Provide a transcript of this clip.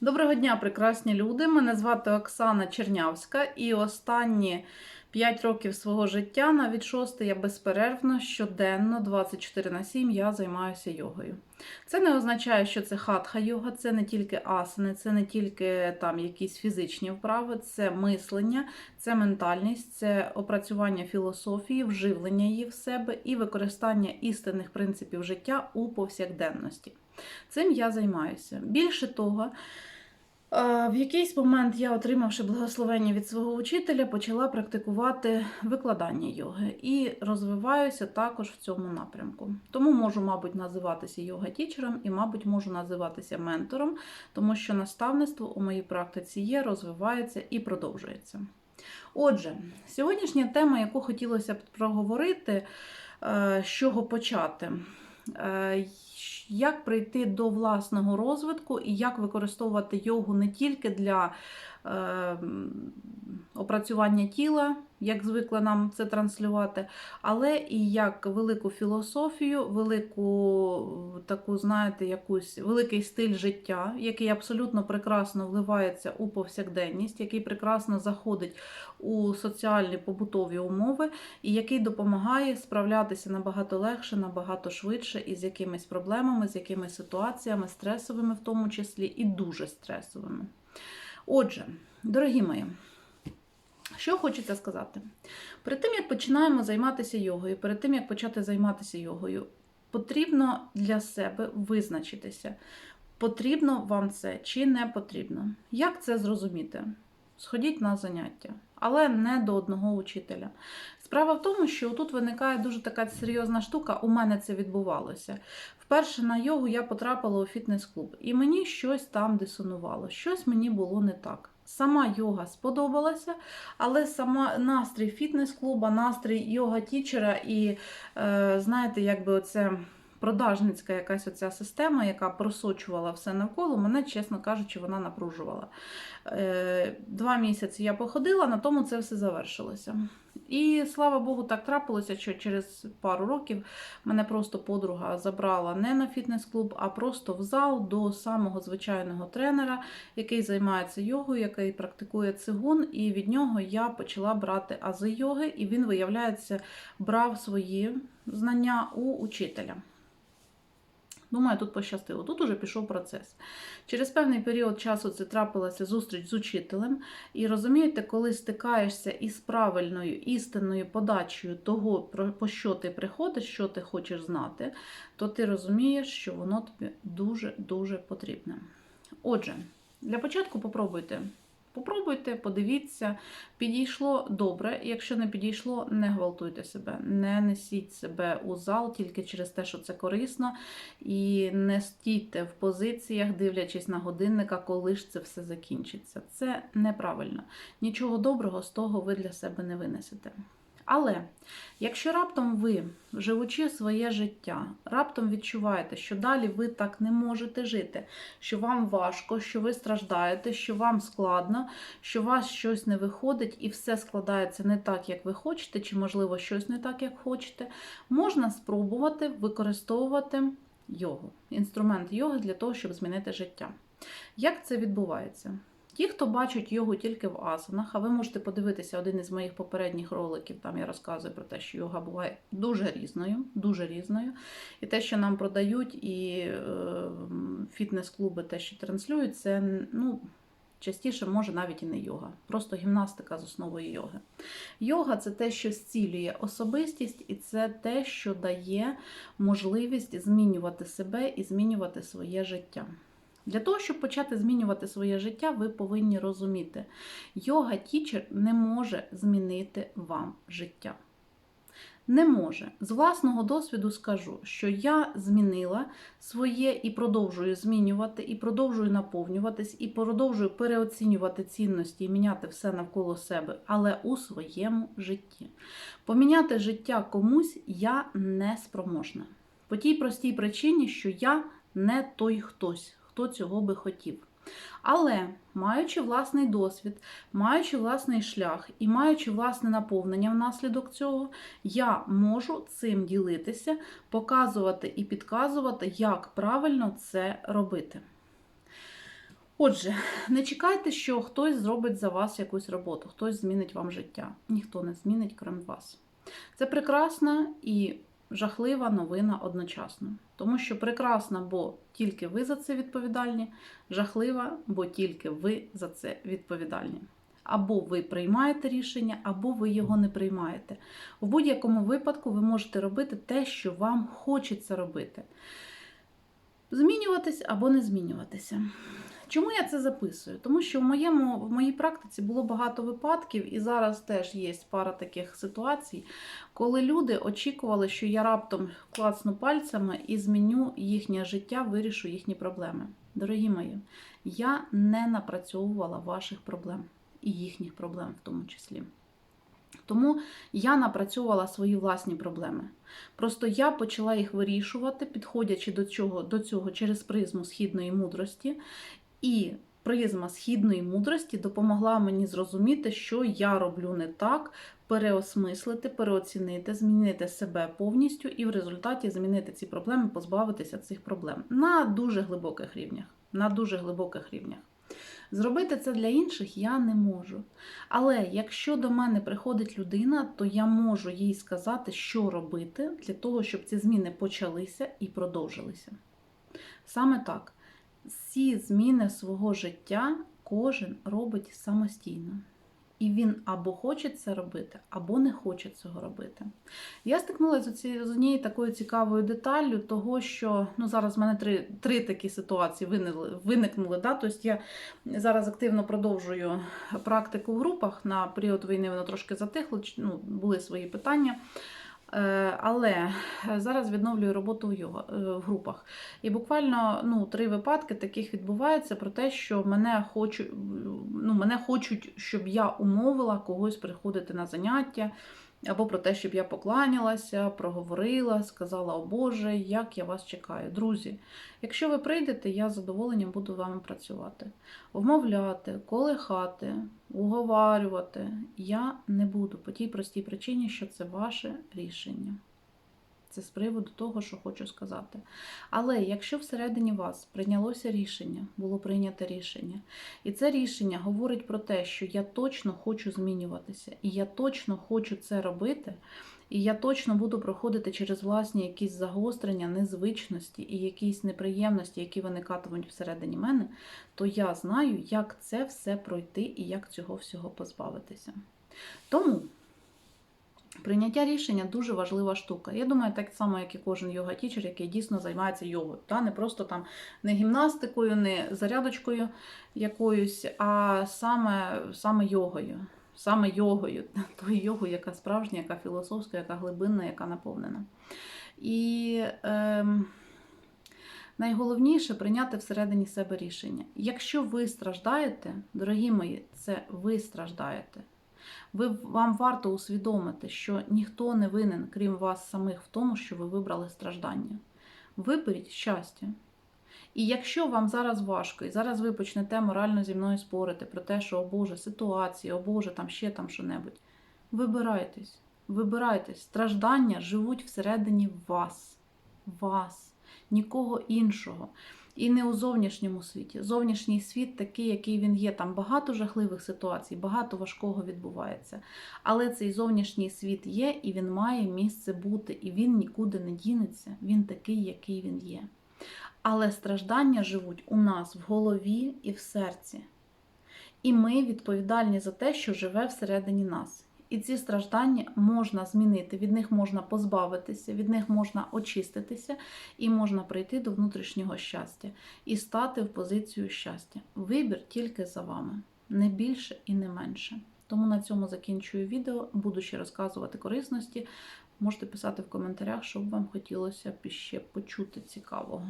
Доброго дня, прекрасні люди! Мене звати Оксана Чернявська, і останні 5 років свого життя, навіть шосте, я безперервно, щоденно, 24 на 7, я займаюся йогою. Це не означає, що це хатха йога, це не тільки асани, це не тільки там якісь фізичні вправи, це мислення, це ментальність, це опрацювання філософії, вживлення її в себе і використання істинних принципів життя у повсякденності. Цим я займаюся. Більше того, е, в якийсь момент я, отримавши благословення від свого учителя, почала практикувати викладання йоги і розвиваюся також в цьому напрямку. Тому можу, мабуть, називатися йога-тічером і, мабуть, можу називатися ментором, тому що наставництво у моїй практиці є, розвивається і продовжується. Отже, сьогоднішня тема, яку хотілося б проговорити, е, з чого почати. Е, як прийти до власного розвитку і як використовувати йогу не тільки для е, опрацювання тіла, як звикли нам це транслювати, але і як велику філософію, велику таку, знаєте, якусь великий стиль життя, який абсолютно прекрасно вливається у повсякденність, який прекрасно заходить у соціальні побутові умови, і який допомагає справлятися набагато легше, набагато швидше із якимись проблемами, з якимись ситуаціями, стресовими, в тому числі, і дуже стресовими. Отже, дорогі мої. Що хочеться сказати? Перед тим, як починаємо займатися йогою, перед тим, як почати займатися йогою, потрібно для себе визначитися, потрібно вам це чи не потрібно. Як це зрозуміти? Сходіть на заняття, але не до одного учителя. Справа в тому, що тут виникає дуже така серйозна штука, у мене це відбувалося. Вперше на йогу я потрапила у фітнес-клуб, і мені щось там дисонувало, щось мені було не так. Сама йога сподобалася, але сама настрій фітнес-клуба, настрій йога-тічера і, е, знаєте, якби оце продажницька якась оця система, яка просочувала все навколо, мене, чесно кажучи, вона напружувала. Е, Два місяці я походила, на тому це все завершилося. І слава Богу, так трапилося, що через пару років мене просто подруга забрала не на фітнес-клуб, а просто в зал до самого звичайного тренера, який займається йогою, який практикує цигун. І від нього я почала брати ази йоги, і він, виявляється, брав свої знання у учителя. Думаю, тут пощастило. Тут уже пішов процес. Через певний період часу це трапилася зустріч з учителем. І розумієте, коли стикаєшся із правильною істинною подачею того, по що ти приходиш, що ти хочеш знати, то ти розумієш, що воно тобі дуже-дуже потрібне. Отже, для початку попробуйте. Попробуйте, подивіться, підійшло добре. Якщо не підійшло, не гвалтуйте себе, не несіть себе у зал тільки через те, що це корисно, і не стійте в позиціях, дивлячись на годинника, коли ж це все закінчиться. Це неправильно. Нічого доброго з того ви для себе не винесете. Але якщо раптом ви, живучи своє життя, раптом відчуваєте, що далі ви так не можете жити, що вам важко, що ви страждаєте, що вам складно, що у вас щось не виходить і все складається не так, як ви хочете, чи, можливо, щось не так, як хочете, можна спробувати використовувати йогу, інструмент йоги для того, щоб змінити життя. Як це відбувається? Ті, хто бачать йогу тільки в асанах, а ви можете подивитися один із моїх попередніх роликів, там я розказую про те, що йога буває дуже різною, дуже різною. І те, що нам продають, і е, фітнес-клуби те, що транслюють, це ну, частіше може навіть і не йога, просто гімнастика з основою йоги. Йога це те, що зцілює особистість, і це те, що дає можливість змінювати себе і змінювати своє життя. Для того, щоб почати змінювати своє життя, ви повинні розуміти, йога тічер не може змінити вам життя. Не може. З власного досвіду скажу, що я змінила своє і продовжую змінювати, і продовжую наповнюватись, і продовжую переоцінювати цінності і міняти все навколо себе, але у своєму житті. Поміняти життя комусь я не спроможна. По тій простій причині, що я не той хтось хто цього би хотів. Але, маючи власний досвід, маючи власний шлях і маючи власне наповнення внаслідок цього, я можу цим ділитися, показувати і підказувати, як правильно це робити. Отже, не чекайте, що хтось зробить за вас якусь роботу, хтось змінить вам життя. Ніхто не змінить, крім вас. Це прекрасна і жахлива новина одночасно. Тому що прекрасна, бо тільки ви за це відповідальні, жахлива, бо тільки ви за це відповідальні. Або ви приймаєте рішення, або ви його не приймаєте. В будь-якому випадку ви можете робити те, що вам хочеться робити. Змінюватись або не змінюватися. Чому я це записую? Тому що в, моєму, в моїй практиці було багато випадків, і зараз теж є пара таких ситуацій, коли люди очікували, що я раптом клацну пальцями і зміню їхнє життя, вирішу їхні проблеми. Дорогі мої, я не напрацьовувала ваших проблем і їхніх проблем в тому числі. Тому я напрацьовувала свої власні проблеми. Просто я почала їх вирішувати, підходячи до цього, до цього через призму східної мудрості. І призма східної мудрості допомогла мені зрозуміти, що я роблю не так, переосмислити, переоцінити, змінити себе повністю і в результаті змінити ці проблеми, позбавитися цих проблем на дуже глибоких рівнях. На дуже глибоких рівнях. Зробити це для інших я не можу. Але якщо до мене приходить людина, то я можу їй сказати, що робити для того, щоб ці зміни почалися і продовжилися. Саме так, всі зміни свого життя кожен робить самостійно. І він або хоче це робити, або не хоче цього робити. Я стикнулася з однією такою цікавою деталлю, того, що ну, зараз в мене три, три такі ситуації виникли. виникнули да? Тобто я зараз активно продовжую практику в групах. На період війни воно трошки затихло, ну, були свої питання. Е, Але зараз відновлюю роботу в його е, в групах. І буквально ну, три випадки таких відбувається про те, що мене хочу, ну, мене хочуть, щоб я умовила когось приходити на заняття, або про те, щоб я покланялася, проговорила, сказала, о Боже, як я вас чекаю. Друзі, якщо ви прийдете, я з задоволенням буду вами працювати. Вмовляти, колихати, уговарювати я не буду по тій простій причині, що це ваше рішення. Це з приводу того, що хочу сказати. Але якщо всередині вас прийнялося рішення, було прийнято рішення, і це рішення говорить про те, що я точно хочу змінюватися, і я точно хочу це робити, і я точно буду проходити через власні якісь загострення, незвичності і якісь неприємності, які виникатимуть всередині мене, то я знаю, як це все пройти і як цього всього позбавитися. Тому. Прийняття рішення дуже важлива штука. Я думаю, так само, як і кожен йога-тічер, який дійсно займається йогою. Та? Не просто там не гімнастикою, не зарядочкою якоюсь, а саме, саме йогою. Саме йогою, тою йогою, яка справжня, яка філософська, яка глибинна, яка наповнена. І ем, найголовніше прийняти всередині себе рішення. Якщо ви страждаєте, дорогі мої, це ви страждаєте. Ви, вам варто усвідомити, що ніхто не винен, крім вас самих, в тому, що ви вибрали страждання. Виберіть щастя. І якщо вам зараз важко, і зараз ви почнете морально зі мною спорити про те, що, о Боже, ситуація, о Боже, там ще там що-небудь, вибирайтесь, вибирайтесь. Страждання живуть всередині вас, вас, нікого іншого. І не у зовнішньому світі. Зовнішній світ такий, який він є. Там багато жахливих ситуацій, багато важкого відбувається. Але цей зовнішній світ є, і він має місце бути, і він нікуди не дінеться. Він такий, який він є. Але страждання живуть у нас в голові і в серці. І ми відповідальні за те, що живе всередині нас. І ці страждання можна змінити, від них можна позбавитися, від них можна очиститися, і можна прийти до внутрішнього щастя і стати в позицію щастя. Вибір тільки за вами, не більше і не менше. Тому на цьому закінчую відео. Буду ще розказувати корисності. Можете писати в коментарях, що б вам хотілося б ще почути цікавого.